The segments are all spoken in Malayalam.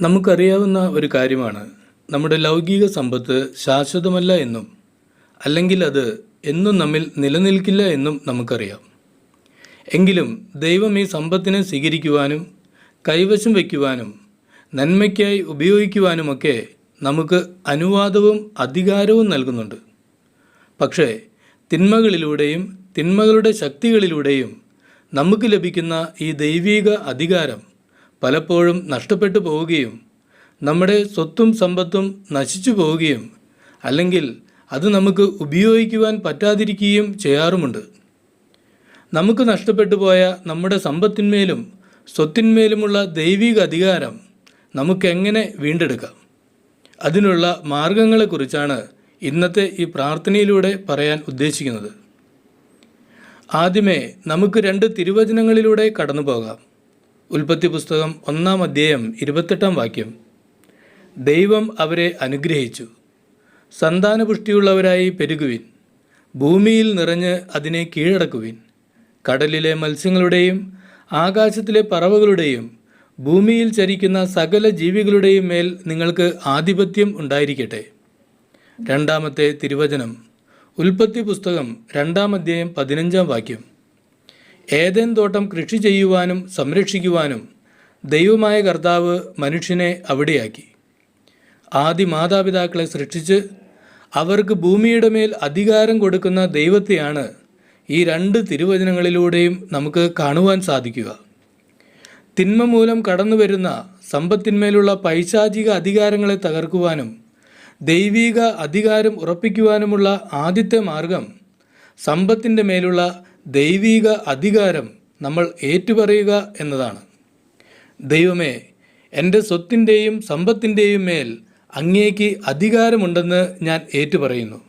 നമുക്കറിയാവുന്ന ഒരു കാര്യമാണ്. നമ്മുടെ ലൗകിക സമ്പത്ത് ശാശ്വതമല്ല എന്നും അല്ലെങ്കിൽ അത് എന്നും നമ്മിൽ നിലനിൽക്കില്ല എന്നും നമുക്കറിയാം. എങ്കിലും ദൈവം ഈ സമ്പത്തിനെ സ്വീകരിക്കുവാനും കൈവശം വയ്ക്കുവാനും നന്മയ്ക്കായി ഉപയോഗിക്കുവാനുമൊക്കെ നമുക്ക് അനുവാദവും അധികാരവും നൽകുന്നുണ്ട്. പക്ഷേ തിന്മകളിലൂടെയും തിന്മകളുടെ ശക്തികളിലൂടെയും നമുക്ക് ലഭിക്കുന്ന ഈ ദൈവീക അധികാരം പലപ്പോഴും നഷ്ടപ്പെട്ടു പോവുകയും നമ്മുടെ സ്വത്തും സമ്പത്തും നശിച്ചു പോവുകയും അല്ലെങ്കിൽ അത് നമുക്ക് ഉപയോഗിക്കുവാൻ പറ്റാതിരിക്കുകയും ചെയ്യാറുമുണ്ട്. നമുക്ക് നഷ്ടപ്പെട്ടു പോയ നമ്മുടെ സമ്പത്തിന്മേലും സ്വത്തിന്മേലുമുള്ള ദൈവിക അധികാരം നമുക്കെങ്ങനെ വീണ്ടെടുക്കാം? അതിനുള്ള മാർഗങ്ങളെക്കുറിച്ചാണ് ഇന്നത്തെ ഈ പ്രാർത്ഥനയിലൂടെ പറയാൻ ഉദ്ദേശിക്കുന്നത്. ആദ്യമേ നമുക്ക് രണ്ട് തിരുവചനങ്ങളിലൂടെ കടന്നു പോകാം ഉൽപ്പത്തി പുസ്തകം ഒന്നാം അധ്യായം ഇരുപത്തെട്ടാം വാക്യം. ദൈവം അവരെ അനുഗ്രഹിച്ചു. സന്താനപുഷ്ടിയുള്ളവരായി പെരുകുവിൻ. ഭൂമിയിൽ നിറഞ്ഞ് അതിനെ കീഴടക്കുവിൻ. കടലിലെ മത്സ്യങ്ങളുടെയും ആകാശത്തിലെ പറവകളുടെയും ഭൂമിയിൽ ചരിക്കുന്ന സകല ജീവികളുടെയും മേൽ നിങ്ങൾക്ക് ആധിപത്യം ഉണ്ടായിരിക്കട്ടെ. രണ്ടാമത്തെ തിരുവചനം. ഉൽപ്പത്തി പുസ്തകം രണ്ടാം അധ്യായം പതിനഞ്ചാം വാക്യം. ഏതേൻ തോട്ടം കൃഷി ചെയ്യുവാനും സംരക്ഷിക്കുവാനും ദൈവമായ കർത്താവ് മനുഷ്യനെ അവിടെയാക്കി. ആദ്യ മാതാപിതാക്കളെ സൃഷ്ടിച്ച് അവർക്ക് ഭൂമിയുടെ മേൽ അധികാരം കൊടുക്കുന്ന ദൈവത്തെയാണ് ഈ രണ്ട് തിരുവചനങ്ങളിലൂടെയും നമുക്ക് കാണുവാൻ സാധിക്കുക. തിന്മ മൂലം കടന്നു വരുന്ന സമ്പത്തിന്മേലുള്ള പൈശാചിക അധികാരങ്ങളെ തകർക്കുവാനും ദൈവീക അധികാരം ഉറപ്പിക്കുവാനുമുള്ള ആദ്യത്തെ മാർഗം സമ്പത്തിന്റെ മേലുള്ള ദൈവീക അധികാരം നമ്മൾ ഏറ്റുപറയുക എന്നതാണ്. ദൈവമേ എന്റെ സ്വത്തിന്റെയും സമ്പത്തിന്റെയും മേൽ അങ്ങേക്ക് അധികാരമുണ്ടെന്ന് ഞാൻ ഏറ്റുപറയുന്നു.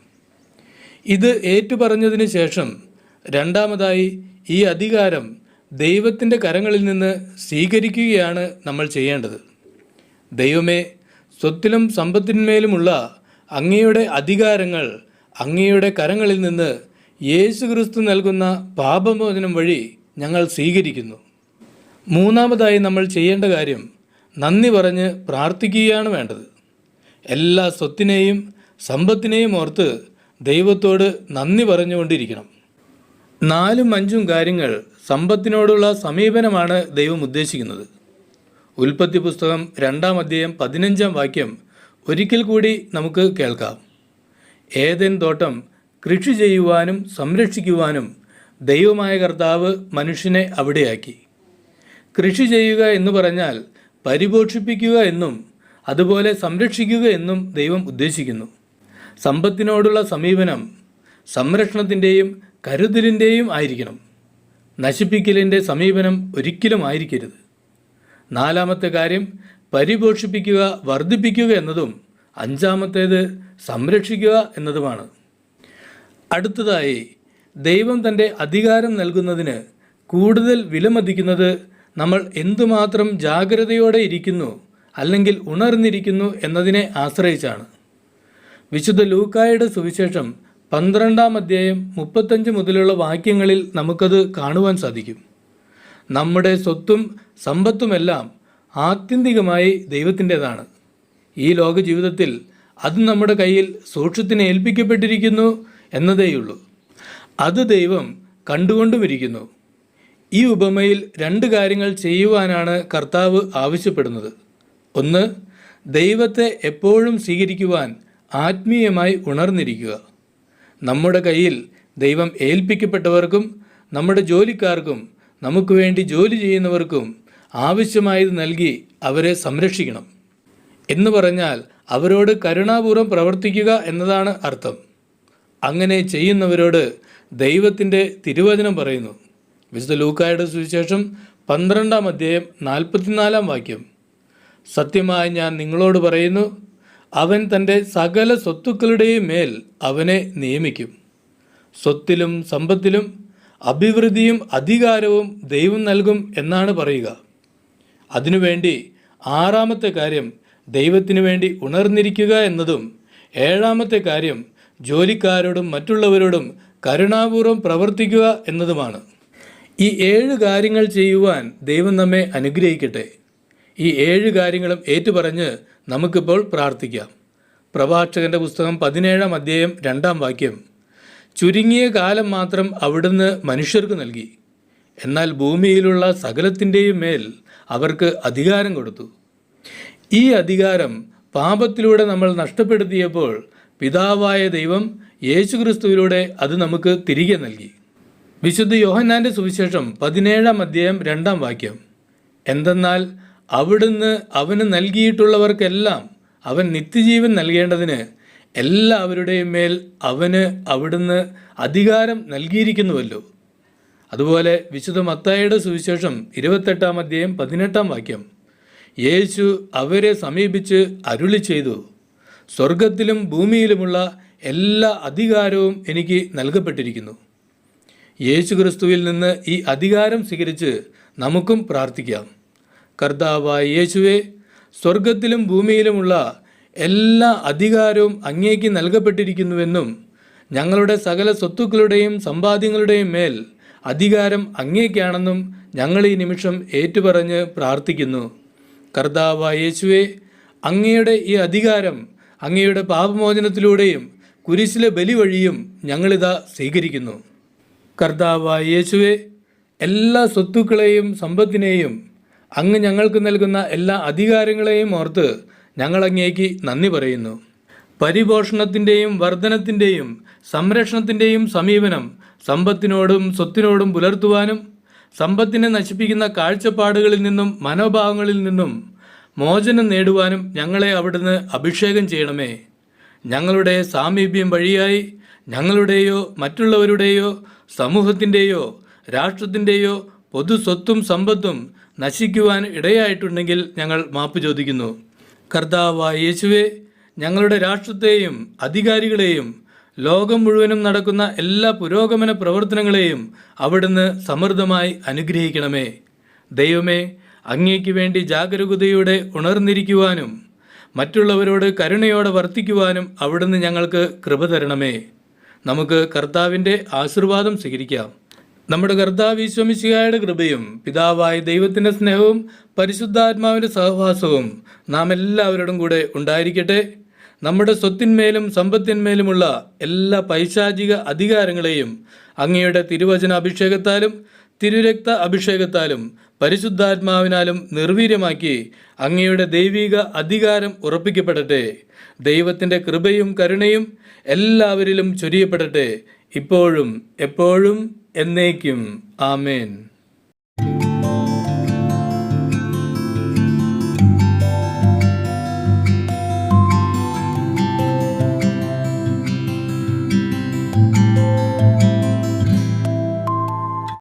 ഇത് ഏറ്റുപറഞ്ഞതിന് ശേഷം രണ്ടാമതായി ഈ അധികാരം ദൈവത്തിന്റെ കരങ്ങളിൽ നിന്ന് സ്വീകരിക്കുകയാണ് നമ്മൾ ചെയ്യേണ്ടത്. ദൈവമേ സ്വത്തിലും സമ്പത്തിന്മേലുമുള്ള അങ്ങയുടെ അധികാരങ്ങൾ അങ്ങയുടെ കരങ്ങളിൽ നിന്ന് യേശുക്രിസ്തു നൽകുന്ന പാപമോചനം വഴി ഞങ്ങൾ സ്വീകരിക്കുന്നു. മൂന്നാമതായി നമ്മൾ ചെയ്യേണ്ട കാര്യം നന്ദി പറഞ്ഞ് പ്രാർത്ഥിക്കുകയാണ് വേണ്ടത്. എല്ലാ സ്വത്തിനെയും സമ്പത്തിനെയും ഓർത്ത് ദൈവത്തോട് നന്ദി പറഞ്ഞുകൊണ്ടിരിക്കണം. നാലും അഞ്ചും കാര്യങ്ങൾ സമ്പത്തിനോടുള്ള സമീപനമാണ് ദൈവം ഉദ്ദേശിക്കുന്നത്. ഉൽപ്പത്തി പുസ്തകം രണ്ടാം അധ്യായം പതിനഞ്ചാം വാക്യം ഒരിക്കൽ കൂടി നമുക്ക് കേൾക്കാം. ഏതൻ തോട്ടം കൃഷി ചെയ്യുവാനും സംരക്ഷിക്കുവാനും ദൈവമായ കർത്താവ് മനുഷ്യനെ അവിടെയാക്കി. കൃഷി ചെയ്യുക എന്ന് പറഞ്ഞാൽ പരിപോഷിപ്പിക്കുക എന്നും അതുപോലെ സംരക്ഷിക്കുക എന്നും ദൈവം ഉദ്ദേശിക്കുന്നു. സമ്പത്തിനോടുള്ള സമീപനം സംരക്ഷണത്തിന്റെയും കരുതലിന്റെയും ആയിരിക്കണം. നശിപ്പിക്കലിന്റെ സമീപനം ഒരിക്കലും ആയിരിക്കരുത്. നാലാമത്തെ കാര്യം പരിപോഷിപ്പിക്കുക വർദ്ധിപ്പിക്കുക എന്നതും അഞ്ചാമത്തേത് സംരക്ഷിക്കുക എന്നതുമാണ്. അടുത്തതായി ദൈവം തന്റെ അധികാരം നൽകുന്നതിന് കൂടുതൽ വിലമതിക്കുന്നത് നമ്മൾ എന്തുമാത്രം ജാഗ്രതയോടെ ഇരിക്കുന്നു അല്ലെങ്കിൽ ഉണർന്നിരിക്കുന്നു എന്നതിനെ ആശ്രയിച്ചാണ്. വിശുദ്ധ ലൂക്കായുടെ സുവിശേഷം പന്ത്രണ്ടാം അധ്യായം മുപ്പത്തഞ്ച് മുതലുള്ള വാക്യങ്ങളിൽ നമുക്കത് കാണുവാൻ സാധിക്കും. നമ്മുടെ സ്വത്തും സമ്പത്തുമെല്ലാം ആത്യന്തികമായി ദൈവത്തിന്റെതാണ്. ഈ ലോക ജീവിതത്തിൽ അത് നമ്മുടെ കയ്യിൽ സൂക്ഷ്യത്തിന് ഏൽപ്പിക്കപ്പെട്ടിരിക്കുന്നു. എന്നതേയുള്ളൂ. അത് ദൈവം കണ്ടുകൊണ്ടുമിരിക്കുന്നു. ഈ ഉപമയിൽ രണ്ട് കാര്യങ്ങൾ ചെയ്യുവാനാണ് കർത്താവ് ആവശ്യപ്പെടുന്നത്. ഒന്ന് ദൈവത്തെ എപ്പോഴും സ്വീകരിക്കുവാൻ ആത്മീയമായി ഉണർന്നിരിക്കുക. നമ്മുടെ കയ്യിൽ ദൈവം ഏൽപ്പിക്കപ്പെട്ടവർക്കും നമ്മുടെ ജോലിക്കാർക്കും നമുക്ക് വേണ്ടി ജോലി ചെയ്യുന്നവർക്കും ആവശ്യമായത് നൽകി അവരെ സംരക്ഷിക്കണം. എന്ന് പറഞ്ഞാൽ അവരോട് കരുണാപൂർവം പ്രവർത്തിക്കുക എന്നതാണ് അർത്ഥം. അങ്ങനെ ചെയ്യുന്നവരോട് ദൈവത്തിന്റെ തിരുവചനം പറയുന്നു. വിശുദ്ധ ലൂക്കായുടെ സുവിശേഷം പന്ത്രണ്ടാം അധ്യായം നാൽപ്പത്തിനാലാം വാക്യം. സത്യമായി ഞാൻ നിങ്ങളോട് പറയുന്നു അവൻ തന്റെ സകല സ്വത്തുക്കളുടെയും മേൽ അവനെ നിയമിക്കും. സ്വത്തിലും സമ്പത്തിലും അഭിവൃദ്ധിയും അധികാരവും ദൈവം നൽകും എന്നാണ് പറയുക. അതിനുവേണ്ടി ആറാമത്തെ കാര്യം ദൈവത്തിനു വേണ്ടി ഉണർന്നിരിക്കുക എന്നതും ഏഴാമത്തെ കാര്യം ജോലിക്കാരോടും മറ്റുള്ളവരോടും കരുണാപൂർവം പ്രവർത്തിക്കുക എന്നതുമാണ്. ഈ ഏഴ് കാര്യങ്ങൾ ചെയ്യുവാൻ ദൈവം നമ്മെ അനുഗ്രഹിക്കട്ടെ. ഈ ഏഴ് കാര്യങ്ങളും ഏറ്റുപറഞ്ഞ് നമുക്കിപ്പോൾ പ്രാർത്ഥിക്കാം. പ്രഭാഷകന്റെ പുസ്തകം പതിനേഴാം അധ്യായം രണ്ടാം വാക്യം. ചുരുങ്ങിയ കാലം മാത്രം അവിടുന്ന് മനുഷ്യർക്ക് നൽകി. എന്നാൽ ഭൂമിയിലുള്ള സകലത്തിന്റെയും മേൽ അവർക്ക് അധികാരം കൊടുത്തു. ഈ അധികാരം പാപത്തിലൂടെ നമ്മൾ നഷ്ടപ്പെടുത്തിയപ്പോൾ പിതാവായ ദൈവം യേശുക്രിസ്തുവിലൂടെ അത് നമുക്ക് തിരികെ നൽകി. വിശുദ്ധ യോഹന്നാന്റെ സുവിശേഷം പതിനേഴാം അധ്യായം രണ്ടാം വാക്യം. എന്തെന്നാൽ അവിടുന്ന് അവന് നൽകിയിട്ടുള്ളവർക്കെല്ലാം അവൻ നിത്യജീവൻ നൽകേണ്ടതിന് എല്ലാവരുടെയും മേൽ അവന് അവിടുന്ന് അധികാരം നൽകിയിരിക്കുന്നുവല്ലോ. അതുപോലെ വിശുദ്ധ മത്തായുടെ സുവിശേഷം ഇരുപത്തെട്ടാം അധ്യായം പതിനെട്ടാം വാക്യം. യേശു അവരെ സമീപിച്ച് അരുളി ചെയ്തു സ്വർഗത്തിലും ഭൂമിയിലുമുള്ള എല്ലാ അധികാരവും എനിക്ക് നൽകപ്പെട്ടിരിക്കുന്നു. യേശു ക്രിസ്തുവിൽ നിന്ന് ഈ അധികാരം സ്വീകരിച്ച് നമുക്കും പ്രാർത്ഥിക്കാം. കർത്താവായ യേശുവെ സ്വർഗത്തിലും ഭൂമിയിലുമുള്ള എല്ലാ അധികാരവും അങ്ങേക്ക് നൽകപ്പെട്ടിരിക്കുന്നുവെന്നും ഞങ്ങളുടെ സകല സ്വത്തുക്കളുടെയും സമ്പാദ്യങ്ങളുടെയും മേൽ അധികാരം അങ്ങേക്കാണെന്നും ഞങ്ങൾ ഈ നിമിഷം ഏറ്റുപറഞ്ഞ് പ്രാർത്ഥിക്കുന്നു. കർത്താവായ യേശുവെ അങ്ങയുടെ ഈ അധികാരം അങ്ങയുടെ പാപമോചനത്തിലൂടെയും കുരിശിലെ ബലി വഴിയും ഞങ്ങളിതാ സ്വീകരിക്കുന്നു. കർത്താവായ യേശുവെ എല്ലാ സ്വത്തുക്കളെയും സമ്പത്തിനെയും അങ്ങ് ഞങ്ങൾക്ക് നൽകുന്ന എല്ലാ അധികാരങ്ങളെയും ഓർത്ത് ഞങ്ങളങ്ങേക്ക് നന്ദി പറയുന്നു. പരിപോഷണത്തിന്റെയും വർധനത്തിന്റെയും സംരക്ഷണത്തിന്റെയും സമീപനം സമ്പത്തിനോടും സ്വത്തിനോടും പുലർത്തുവാനും സമ്പത്തിനെ നശിപ്പിക്കുന്ന കാഴ്ചപ്പാടുകളിൽ നിന്നും മനോഭാവങ്ങളിൽ നിന്നും മോചനം നേടുവാനും ഞങ്ങളെ അവിടുന്ന് അഭിഷേകം ചെയ്യണമേ. ഞങ്ങളുടെ സാമീപ്യം വഴിയായി ഞങ്ങളുടെയോ മറ്റുള്ളവരുടെയോ സമൂഹത്തിന്റെയോ രാഷ്ട്രത്തിന്റെയോ പൊതു സ്വത്തും സമ്പത്തും നശിക്കുവാൻ ഇടയായിട്ടുണ്ടെങ്കിൽ ഞങ്ങൾ മാപ്പ് ചോദിക്കുന്നു. കർത്താവായ യേശുവെ ഞങ്ങളുടെ രാഷ്ട്രത്തെയും അധികാരികളെയും ലോകം മുഴുവനും നടക്കുന്ന എല്ലാ പുരോഗമന പ്രവർത്തനങ്ങളെയും അവിടുന്ന് സമൃദ്ധമായി അനുഗ്രഹിക്കണമേ. ദൈവമേ അങ്ങേക്ക് വേണ്ടി ജാഗരൂകതയോടെ ഉണർന്നിരിക്കുവാനും മറ്റുള്ളവരോട് കരുണയോടെ വർത്തിക്കുവാനും അവിടുന്ന് ഞങ്ങൾക്ക് കൃപ തരണമേ. നമുക്ക് കർത്താവിന്റെ ആശീർവാദം സ്വീകരിക്കാം. നമ്മുടെ കർത്താവ് ഈശ്വമിശിഹായുടെ കൃപയും പിതാവായ ദൈവത്തിന്റെ സ്നേഹവും പരിശുദ്ധാത്മാവിന്റെ സഹവാസവും നാം എല്ലാവരോടും കൂടെ ഉണ്ടായിരിക്കട്ടെ. നമ്മുടെ സ്വത്തിന്മേലും സമ്പത്തിന്മേലുമുള്ള എല്ലാ പൈശാചിക അധികാരങ്ങളെയും അങ്ങയുടെ തിരുവചന അഭിഷേകത്താലും തിരുരക്ത അഭിഷേകത്താലും പരിശുദ്ധാത്മാവിനാലും നിർവീര്യമാക്കി അങ്ങയുടെ ദൈവിക അധികാരം ഉറപ്പിക്കപ്പെടട്ടെ. ദൈവത്തിന്റെ കൃപയും കരുണയും എല്ലാവരിലും ചൊരിയപ്പെടട്ടെ. ഇപ്പോഴും എപ്പോഴും എന്നേക്കും. ആമേൻ.